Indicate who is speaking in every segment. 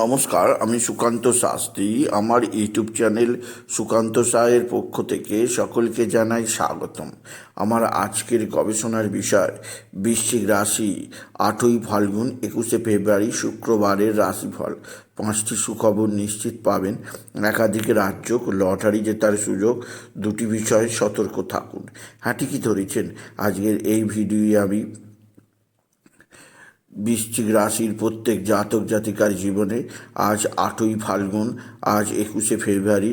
Speaker 1: নমস্কার, আমি সুকান্ত শাস্ত্রী। আমার ইউটিউব চ্যানেল সুকান্ত সায়ের পক্ষ থেকে সকলকে জানাই স্বাগতম। আমার আজকের গবেষণার বিষয়, বৃশ্চিক রাশি, আটই ফাল্গুন, একুশে ফেব্রুয়ারি, শুক্রবারের রাশিফল। পাঁচটি সুখবর নিশ্চিত পাবেন। একাধিক রাজ্য, লটারি জেতার সুযোগ, দুটি বিষয়ে সতর্ক থাকুন। হ্যাঁ ঠিকই ধরেছেন। আজকের এই ভিডিওয়ে আমি বৃশ্চিক রাশির প্রত্যেক জাতক জাতিকার জীবনে আজ আটই ফাল্গুন, আজ একুশে ফেব্রুয়ারি,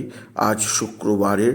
Speaker 1: আজ শুক্রবারের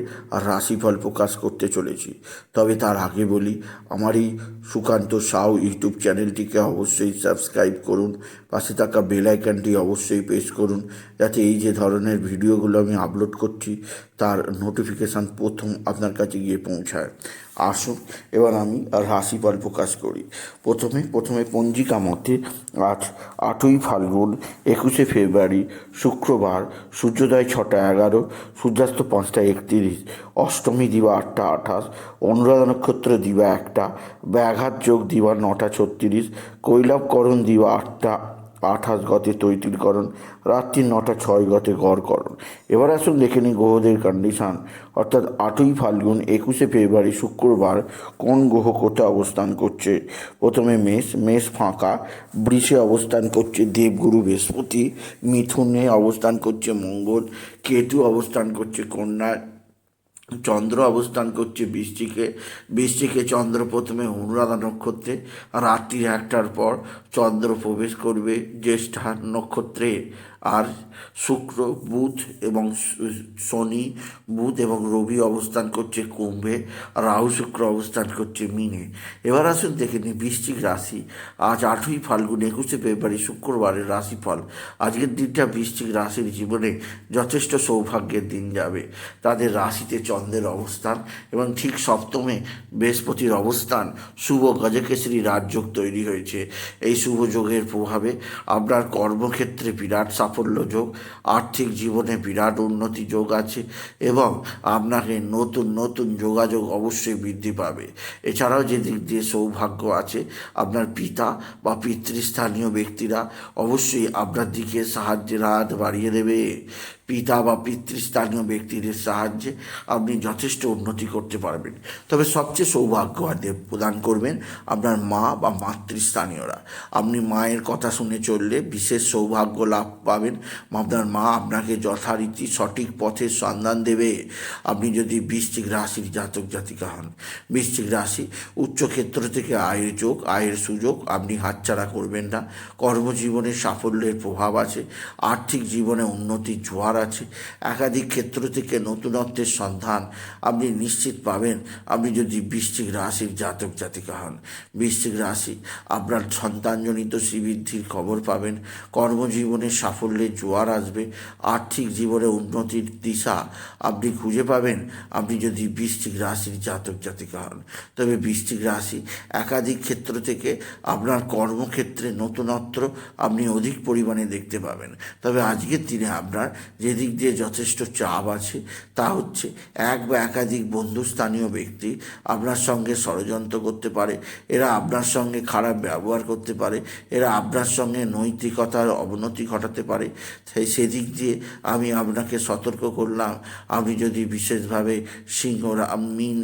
Speaker 1: রাশিফল প্রকাশ করতে চলেছি। তবে তার আগে বলি, আমার এই সুকান্ত সাউ ইউটিউব চ্যানেলটিকে অবশ্যই সাবস্ক্রাইব করুন, পাশে থাকা বেল আইকনটি অবশ্যই প্রেস করুন, যাতে এই যে ধরনের ভিডিওগুলো আমি আপলোড করছি, তার নোটিফিকেশান প্রথম আপনার কাছে গিয়ে পৌঁছায়। আসুন এবার আমি আর রাশিফল প্রকাশ করি। প্রথমে প্রথমে পঞ্জিকা মতে আজ আটই ফাল্গুন, একুশে ফেব্রুয়ারি, শুক্রবার, সূর্যোদয় ছটা এগারো, সূর্যাস্ত পাঁচটা একত্রিশ, অষ্টমী দিবা আটটা আঠাশ, অনুরাধা নক্ষত্র দিবা একটা, ব্যাঘাত যোগ দিবা নটা ছত্রিশ, কৈলাবকরণ দিবা আটটা আঠাশ গতে তৈতিলকরণ রাত্রি নটা ছয় গতে গড়করণ এবার আসুন দেখে নিই গ্রহদের কন্ডিশান অর্থাৎ আটই ফাল্গুন একুশে ফেব্রুয়ারি শুক্রবার কোন গ্রহ কোথায় অবস্থান করছে? প্রথমে মেষ মেষ ফাঁকা, বৃষে অবস্থান করছে দেবগুরু বৃহস্পতি, মিথুনে অবস্থান করছে মঙ্গল, কেতু অবস্থান করছে কন্যায় চন্দ্র অবস্থান করছে বৃষ্টিকে। বৃষ্টিকে চন্দ্র প্রথমে অনুরাধা নক্ষত্রে, রাত্রি একটার পর চন্দ্র প্রবেশ করবে জ্যেষ্ঠা নক্ষত্রে। আর শুক্র, বুধ এবং শনি, বুধ এবং রবি অবস্থান করছে কুম্ভে রাহু শুক্র অবস্থান করছে মিনে। এবার আসুন দেখে নিই বৃশ্চিক রাশি। আজ আটই ফাল্গুন, একুশে ফেব্রুয়ারি, শুক্রবারের রাশিফল। আজকের দিনটা বৃশ্চিক রাশির জীবনে যথেষ্ট সৌভাগ্যের দিন যাবে। তাদের রাশিতে চন্দ্রের অবস্থান এবং ঠিক সপ্তমে বৃহস্পতির অবস্থান। শুভ গজকেশরী রাজযোগ তৈরি হয়েছে। এই শুভ যোগের প্রভাবে আপনার কর্মক্ষেত্রে বিরাট সাফল্য যোগ, আর্থিক জীবনে বিরাট উন্নতি যোগ আছে এবং আপনাকে নতুন নতুন যোগাযোগ অবশ্যই বৃদ্ধি পাবে। এছাড়াও যে দিক দিয়ে সৌভাগ্য আছে, আপনার পিতা বা পিতৃস্থানীয় ব্যক্তিরা অবশ্যই আপনার দিকে সাহায্যের হাত বাড়িয়ে দেবে। পিতা বা পিতৃস্থানীয় ব্যক্তিদের সাহায্যে আপনি যথেষ্ট উন্নতি করতে পারবেন। তবে সবচেয়ে সৌভাগ্য আদেব প্রদান করবেন আপনার মা বা মাতৃস্থানীয়রা। আপনি মায়ের কথা শুনে চললে বিশেষ সৌভাগ্য লাভ পাবেন। আপনার মা আপনাকে যথারীতি সঠিক পথের সন্ধান দেবে। আপনি যদি বৃশ্চিক রাশির জাতক জাতিকা হন, বৃশ্চিক রাশি উচ্চক্ষেত্র থেকে আয়ের যোগ, আয়ের সুযোগ আপনি হাতছাড়া করবেন না। কর্মজীবনে সাফল্যের প্রভাব আছে। আর্থিক জীবনে উন্নতির জোয়ার আছে। একাধিক ক্ষেত্র থেকে নতুনত্বের সন্ধান আপনি নিশ্চিত পাবেন। আপনি যদি বৃশ্চিক রাশির জাতক জাতিকা হন, বৃশ্চিক রাশি আপনার সন্তানজনিত শ্রীবৃদ্ধির খবর পাবেন। কর্মজীবনে সাফল্যের জোয়ার আসবে। আর্থিক জীবনে উন্নতির দিশা আপনি খুঁজে পাবেন। আপনি যদি বৃশ্চিক রাশির জাতক জাতিকা হন, তবে বৃশ্চিক রাশি একাধিক ক্ষেত্র থেকে আপনার কর্মক্ষেত্রে নতুনত্ব আপনি অধিক পরিমাণে দেখতে পাবেন। তবে আজকের দিনে আপনার যে দিক দিয়ে যথেষ্ট চাপ আছে, তা হচ্ছে এক বা একাধিক বন্ধুস্থানীয় ব্যক্তি আপনার সঙ্গে ষড়যন্ত্র করতে পারে, এরা আপনার সঙ্গে খারাপ ব্যবহার করতে পারে, এরা আপনার সঙ্গে নৈতিকতার অবনতি ঘটাতে পারে। তাই সেদিক দিয়ে আমি আপনাকে সতর্ক করলাম। আপনি যদি বিশেষভাবে সিংহ মিন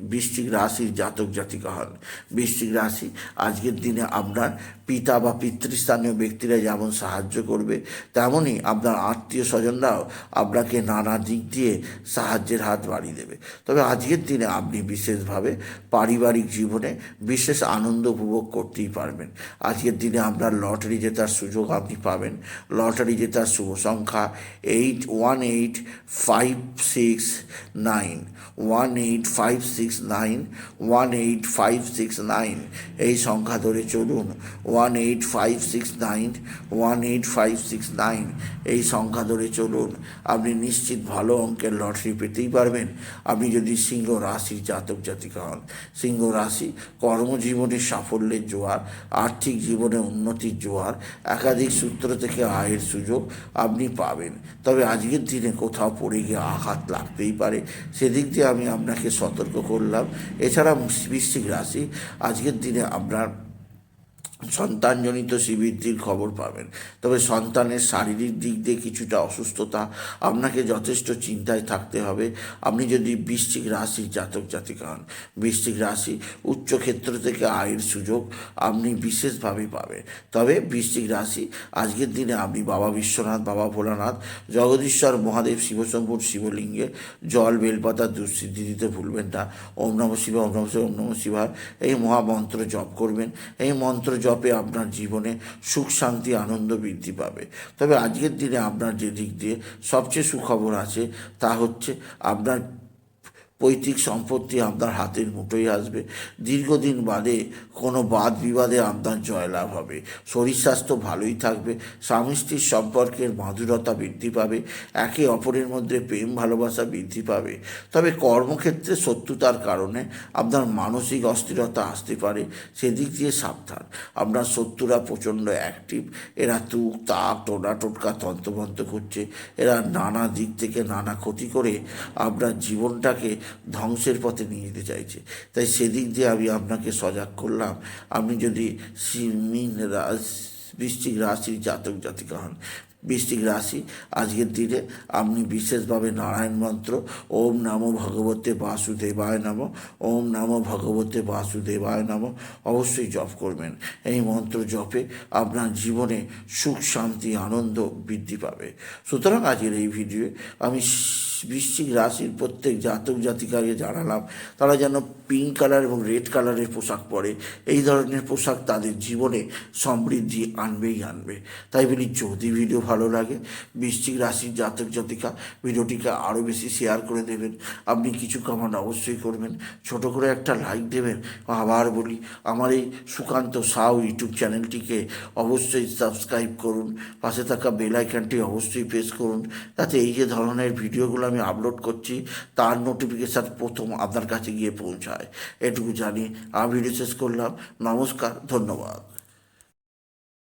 Speaker 1: বৃশ্চিক রাশির জাতক জাতিকা হন। বৃশ্চিক রাশি, আজকের দিনে আপনার পিতা বা পিতৃস্থানীয় ব্যক্তিরা যেমন সাহায্য করবে, তেমনই আপনার আত্মীয় স্বজনরাও আপনাকে নানা দিক দিয়ে সাহায্যের হাত বাড়িয়ে দেবে। তবে আজকের দিনে আপনি বিশেষভাবে পারিবারিক জীবনে বিশেষ আনন্দ উপভোগ করতেই পারবেন। আজকের দিনে আপনার লটারি জেতার সুযোগ আপনি পাবেন। লটারি জেতার শুভ সংখ্যা eight one eight five six nine. One eight five six nine one eight five six nine এই সংখ্যা ধরে চলুন one eight five six nine one eight five six nine এই সংখ্যা ধরে চলুন। আপনি নিশ্চিত ভালো অঙ্কের লটারি পেতেই পারবেন। আপনি যদি সিংহ রাশির জাতক জাতিকা হন, সিংহ রাশি কর্মজীবনে সাফল্যের জোয়ার, আর্থিক জীবনে উন্নতির জোয়ার, একাধিক সূত্র থেকে আয়ের সুযোগ আপনি পাবেন। তবে আজকের দিনে কোথাও পড়ে গিয়ে আঘাত লাগতেই পারে। সেদিক দিয়ে আমি আপনাকে সতর্ক করলাম। এছাড়া বৃশ্চিক রাশি আজকের দিনে আপনার সন্তানজনিত শ্রীবৃদ্ধির খবর পাবেন। তবে সন্তানের শারীরিক দিক দিয়ে কিছুটা অসুস্থতা, আপনাকে যথেষ্ট চিন্তায় থাকতে হবে। আপনি যদি বৃশ্চিক রাশির জাতক জাতিকা হন, বৃশ্চিক রাশি উচ্চক্ষেত্র থেকে আয়ের সুযোগ আপনি বিশেষভাবে পাবেন। তবে বৃশ্চিক রাশি, আজকের দিনে আপনি বাবা বিশ্বনাথ, বাবা ভোলানাথ, জগদীশ্বর, মহাদেব, শিবশম্ভুর শিবলিঙ্গে জল, বেলপাতা, দুঃসিদ্ধি দিতে ভুলবেন না। ওম নম শিবা ওম নম শিবা ওম নম শিবা এই মহামন্ত্র জপ করবেন। এই মন্ত্র জপে আপনার জীবনে সুখ, শান্তি, আনন্দ বৃদ্ধি পাবে। তবে আজকের দিনে আপনার যে দিক দিয়ে সবচেয়ে সুখবর আছে তা হচ্ছে আপনার পৈতৃক সম্পত্তি আপনার হাতের মুঠোয় আসবে। দীর্ঘদিন বাদে কোনো বাদ বিবাদে আপনার জয়লাভ হবে। শরীর স্বাস্থ্য ভালোই থাকবে, স্বামী স্ত্রীর সম্পর্কের মাধুরতা বৃদ্ধি পাবে, একে অপরের মধ্যে প্রেম ভালোবাসা বৃদ্ধি পাবে। তবে কর্মক্ষেত্রে শত্রুতার কারণে আপনার মানসিক অস্থিরতা আসতে পারে, সেদিক দিয়ে সাবধান। আপনার শত্রুরা প্রচণ্ড অ্যাক্টিভ এরা তুক, তাক, টোনা, টোটকা, তন্ত্রমন্ত্র করছে। এরা নানা দিক থেকে নানা ক্ষতি করে আপনার জীবনটাকে ধ্বংসের পথে নিয়ে যেতে চাইছে। তাই সেদিক দিয়ে আমি আপনাকে সজাগ করলাম। আপনি যদি মীন রাশি বৃশ্চিক রাশির জাতক জাতিকা হন বৃষ্টিক রাশি, আজকের দিনে আপনি বিশেষভাবে নারায়ণ মন্ত্র, ওম নমো ভগবতে বাসুদেবায় নাম, ওম নমো ভগবতে বাসুদেবায় নম, অবশ্যই জপ করবেন। এই মন্ত্র জপে আপনার জীবনে সুখ, শান্তি, আনন্দ বৃদ্ধি পাবে। সুতরাং আজকের এই ভিডিওয়ে আমি বৃশ্চিক রাশির প্রত্যেক জাতক জাতিকাকে জানালাম, তারা যেন পিঙ্ক কালার এবং রেড কালারের পোশাক পরে। এই ধরনের পোশাক তাদের জীবনে সমৃদ্ধি আনবেই আনবে। তাই বলি, যদি ভিডিও ভালো লাগে, বৃশ্চিক রাশির জাতক জাতিকা ভিডিওটিকে আরও বেশি শেয়ার করে দেবেন। আপনি কিছু কমান অবশ্যই করবেন। ছোট করে একটা লাইক দেবেন। আবার বলি, আমার এই সুকান্ত সাউ ইউটিউব চ্যানেলটিকে অবশ্যই সাবস্ক্রাইব করুন। পাশে থাকা বেল আইকনটি অবশ্যই প্রেস করুন। তাতে এই যে ধরনের ভিডিওগুলো আমি আপলোড করছি, তার নোটিফিকেশান প্রথম আপনার কাছে গিয়ে পৌঁছায়। এটুকু জানি, আমি ভিডিও শেষ করলাম, নমস্কার, ধন্যবাদ।